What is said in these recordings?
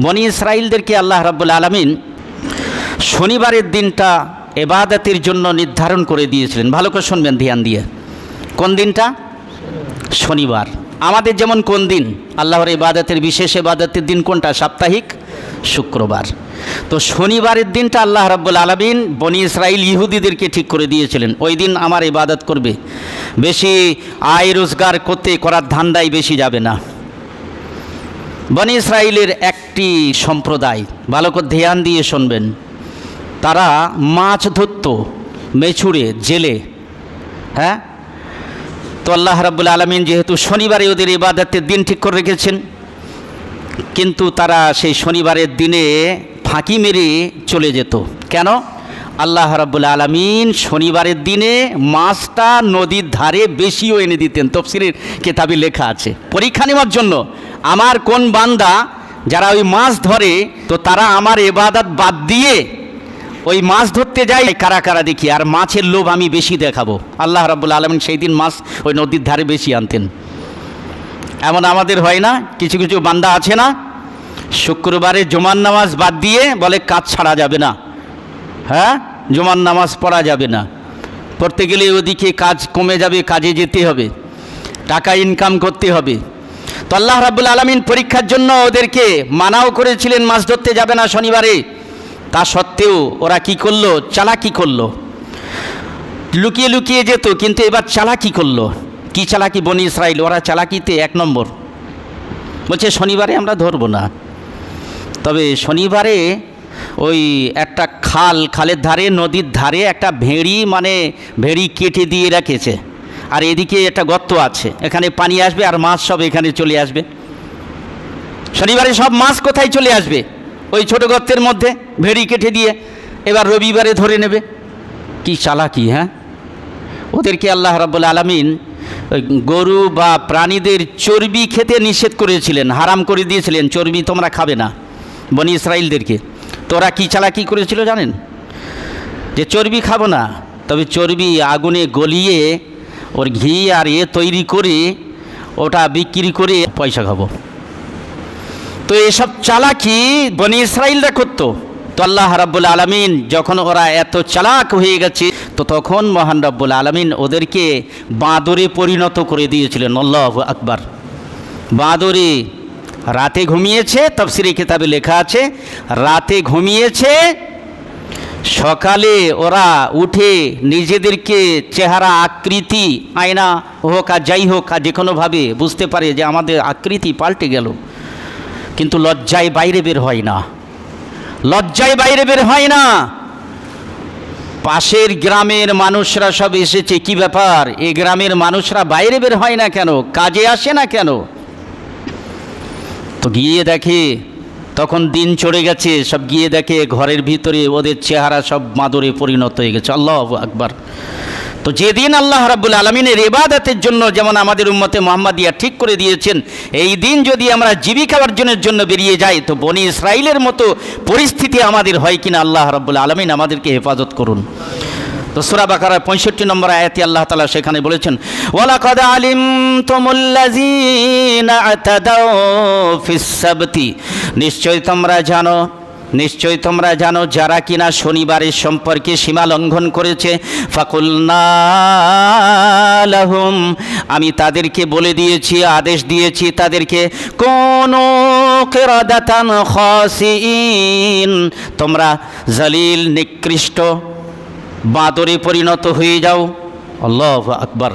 বনি ইসরাইলদেরকে আল্লাহ রাব্বুল আলমিন শনিবারের দিনটা এবাদতের জন্য নির্ধারণ করে দিয়েছিলেন। ভালো করে শুনবেন ধ্যান দিয়ে। কোন দিনটা? শনিবার। আমাদের যেমন কোন দিন? আল্লাহর ইবাদতের বিশেষ ইবাদতের দিন কোনটা? সাপ্তাহিক শুক্রবার। তো শনিবারের দিনটা আল্লাহ রাব্বুল আলমিন বনি ইসরাইল ইহুদিদেরকে ঠিক করে দিয়েছিলেন। ওই দিন আমার ইবাদত করবে। বেশি আয় রোজগার করতে করার ধান্দাই বেশি যাবে না। বনি ইসরায়েলের একটি সম্প্রদায় ভালো করে ধ্যান দিয়ে শুনবেন, তারা মাছ ধরত মেছুড়ে জেলে হ্যাঁ? তো আল্লাহ রাব্বুল আলমিন যেহেতু শনিবারে ওদের ইবাদতের দিন ঠিক করে রেখেছেন, কিন্তু তারা সেই শনিবারের দিনে ফাঁকি মেরে চলে যেত। কেন? আল্লাহ রাব্বুল আলমিন শনিবারের দিনে মাছটা নদীর ধারে বেশিও এনে দিতেন। তফসিরের কেতাবে লেখা আছে। পরীক্ষা নেওয়ার জন্য আমার কোন বান্দা যারা ওই মাছ ধরে, তো তারা আমার এবাদত বাদ দিয়ে ওই মাছ ধরতে যাই কারা কারা দেখি, আর মাছের লোভ আমি বেশি দেখাবো। আল্লাহ রাব্বুল আলমিন সেই দিন মাছ ওই নদীর ধারে বেশি আনতেন। এমন আমাদের হয় না, কিছু কিছু বান্দা আছে না, শুক্রবারে জুমার নামাজ বাদ দিয়ে বলে, কাজ ছাড়া যাবে না। হ্যাঁ? জুমার নামাজ পড়া যাবে না। পড়তে গেলে ওদিকে কাজ কমে যাবে, কাজে যেতে হবে। টাকা ইনকাম করতে হবে। তো আল্লাহ রাব্বুল আলমিন পরীক্ষার জন্য ওদেরকে মানাও করেছিলেন, মাছ ধরতে যাবে না শনিবারে। তা সত্ত্বেও ওরা কি করল? চালাকি করল। লুকিয়ে লুকিয়ে যেত, কিন্তু এবার চালাকি করল। কি চালাকি? বনি ইসরায়েল ওরা চালাকিতে এক নম্বর। বলছে, শনিবারে আমরা ধরবো না। তবে শনিবারে ওই একটা খাল, খালের ধারে, নদীর ধারে একটা ভেড়ি মানে ভেড়ি কেটে দিয়ে রেখেছে। আর এদিকে একটা গর্ত আছে, এখানে পানি আসবে আর মাছ সব এখানে চলে আসবে। শনিবারে সব মাছ কোথায় চলে আসবে? ওই ছোট গর্তের মধ্যে ভেড়ি কেটে দিয়ে, এবার রবিবারে ধরে নেবে। কি চালাকি হ্যাঁ? ওদেরকে আল্লাহ রাব্বুল আলমিন গরু বা প্রাণীদের চর্বি খেতে নিষেধ করেছিলেন, হারাম করে দিয়েছিলেন। চর্বি তোমরা খাবে না, বনি ইসরায়েলদেরকে তোরা কী চালাকি করেছিল জানেন? যে চর্বি খাব না, তবে চর্বি আগুনে গলিয়ে ওর ঘি আর এ তৈরি করে ওটা বিক্রি করে পয়সা খাব। তো এসব চালাকি বনি ইসরায়েলরা করতো। তো আল্লাহ রাব্বুল আলমিন যখন ওরা এত চালাক হয়ে গেছে, তো তখন মহান রাব্বুল আলমিন ওদেরকে বাঁদরে পরিণত করে দিয়েছিলেন, আল্লাহ আকবার। বাঁদরে রাতে ঘুমিয়েছে, তফসিরি কিতাবে লেখা আছে, রাতে ঘুমিয়েছে, সকালে ওরা উঠে নিজেদেরকে চেহারা আকৃতি, আয়না হোক আর যাই হোক আর যে কোনোভাবে বুঝতে পারে যে আমাদের আকৃতি পাল্টে গেল। কিন্তু লজ্জায় বাইরে বের হয় না। লজ্জায় বাইরে বের হয় না। পাশের গ্রামের মানুষরা সব এসেছে, কি ব্যাপার? এ গ্রামের মানুষরা বাইরে বের হয় না কেন? কাজে আসে না কেন? গিয়ে দেখে, তখন দিন চড়ে গেছে, সব গিয়ে দেখে ঘরের ভিতরে ওদের চেহারা সব মাদুরে পরিণত হয়ে গেছে। আল্লাহ আকবার। তো যেদিন আল্লাহ রাব্বুল আলমিনের এবাদতের জন্য যেমন আমাদের উম্মতে মোহাম্মদিয়া ঠিক করে দিয়েছেন, এই দিন যদি আমরা জীবিকা অর্জনের জন্য বেরিয়ে যাই, তো বনি ইসরায়েলের মতো পরিস্থিতি আমাদের হয় কিনা আল্লাহ রাব্বুল আলমিন আমাদেরকে হেফাজত করুন। তো সুরা বাকারার পঁয়ষট্টি নম্বর আয়াতি আল্লাহ তালা সেখানে বলেছেন, ওয়ালাকাদ আলিম তোমুল্লাযীনা আতাদাউ ফিস নিশ্চয় তোমরা জানো, নিশ্চয় তোমরা জানো যারা কিনা শনিবারের সম্পর্কে সীমা লঙ্ঘন করেছে। ফাকুল্লাহুম আমি তাদেরকে বলে দিয়েছি, আদেশ দিয়েছি তাদেরকে, কোন তোমরা জলিল, নিকৃষ্ট বাঁদরে পরিণত হয়ে যাও। আল্লাহ আকবর।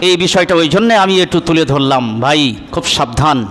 এই বিষয়টা ওই জন্যে আমি একটু তুলে ধরলাম, ভাই, খুব সাবধান।